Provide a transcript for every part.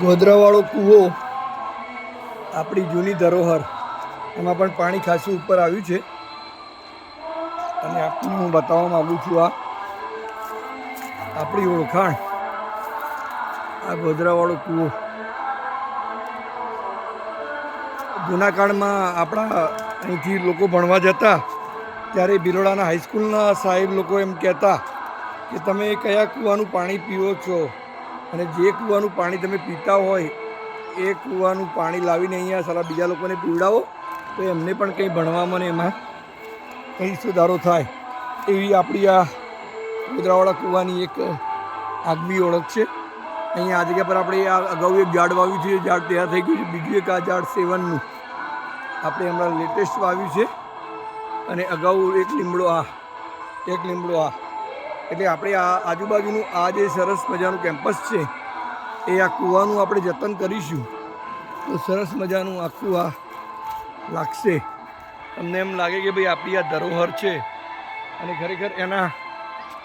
ગોધરાવાળો કૂવો, આપણી જૂની ધરોહર, એમાં પણ પાણી ખાસું ઉપર આવ્યું છે. અને આપને હું બતાવવા માગું છું આ, આપણી ઓળખાણ, આ ગોધરાવાળો કૂવો. જૂના કાળમાં આપણા અહીંથી લોકો ભણવા જતા, ત્યારે બિલોડાના હાઈસ્કૂલના સાહેબ લોકો એમ કહેતા કે, તમે કયા કૂવાનું પાણી પીવો છો? અને જે કૂવાનું પાણી તમે પીતા હોય, એ કૂવાનું પાણી લાવીને અહીંયા સારા બીજા લોકોને પીવડાવો, તો એમને પણ કંઈ ભણવામાં ને એમાં કંઈ સુધારો થાય. એવી આપણી આ ગોદરાવાળા કૂવાની એક આગવી ઓળખ છે. અહીંયા આ જગ્યા પર આપણે આ અગાઉ એક ઝાડ વાવ્યું છે ઝાડ તૈયાર થઈ ગયું છે. બીજું એક આ ઝાડ સેવનનું. આપણે હમણાં લેટેસ્ટ વાવ્યું છે. અને અગાઉ એક લીમડો આ, એક લીમડો આ. એટલે આપણે આ આજુબાજુનું આ જે સરસ મજાનું કેમ્પસ છે, એ આ કૂવાનું આપણે જતન કરીશું. તો સરસ મજાનું આખું આ લાગશે. તમને એમ લાગે કે ભાઈ આપણી આ ધરોહર છે. અને ખરેખર એના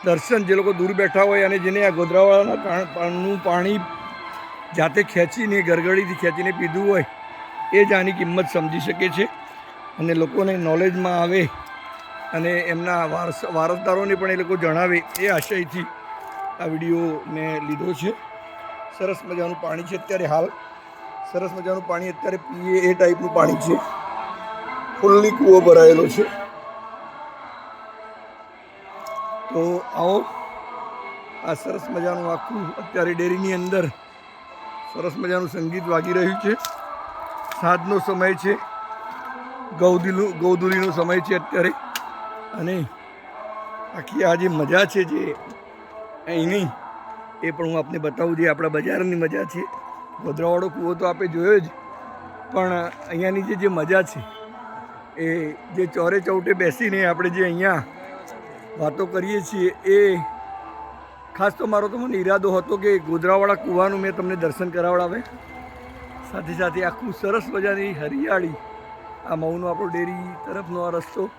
દર્શન જે લોકો દૂર બેઠા હોય અને જેને આ ગોધરાવાળાના પાણનું પાણી જાતે ખેંચીને, ગરગડીથી ખેંચીને પીધું હોય, એ જ આની કિંમત સમજી શકે છે. અને લોકોને નોલેજમાં આવે અને એમના વારસ, વારસદારોને પણ એ લોકો જણાવે એ આશયથી આ વીડિયો મેં લીધો છે. સરસ મજાનું પાણી છે અત્યારે હાલ. સરસ મજાનું પાણી અત્યારે પીએ એ ટાઈપનું પાણી છે. ફૂલ્લી કૂવો ભરાયેલો છે. તો આવો, આ સરસ મજાનું આખું અત્યારે ડેરીની અંદર સરસ મજાનું સંગીત વાગી રહ્યું છે. સાંજનો સમય છે. ગૌદીલું ગૌદુલીનો સમય છે અત્યારે. અને આખી આ જે મજા છે જે અહીંની એ પણ હું આપને બતાવું જે આપણા બજારની મજા છે. ગોધરાવાળો કૂવો તો આપણે જોયો જ, પણ અહીંયાની જે જે મજા છે, એ જે ચોરે ચૌટે બેસીને આપણે જે અહીંયા વાતો કરીએ છીએ, એ ખાસ તો મારો તો મને ઈરાદો હતો કે ગોધરાવાળા કૂવાનું મેં તમને દર્શન કરાવડાવે. સાથે સાથે આખું સરસ મજાની હરિયાળી, આ મઉનો આપણો ડેરી તરફનો આ રસ્તો.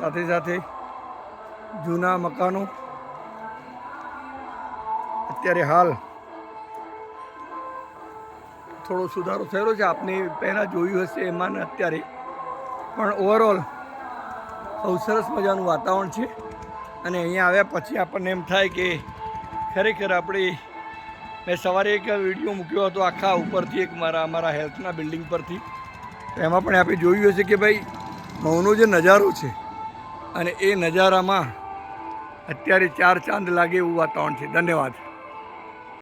સાથે સાથે જૂના મકાનો. અત્યારે હાલ થોડો સુધારો થયેલો છે. આપને પહેલાં જોયું હશે એમાં અત્યારે. પણ ઓવરઓલ બહુ સરસ મજાનું વાતાવરણ છે. અને અહીંયા આવ્યા પછી આપણને એમ થાય કે ખરેખર આપણે મેં સવારે એક વીડિયો મૂક્યો હતો આખા ઉપરથી એક મારા અમારા હેલ્થના બિલ્ડિંગ પરથી. તો એમાં પણ આપણે જોયું હશે કે ભાઈ મૌનો જે નજારો છે અને એ નજારામાં અત્યારે ચાર ચાંદ લાગે એવું વાતાવરણ છે. ધન્યવાદ.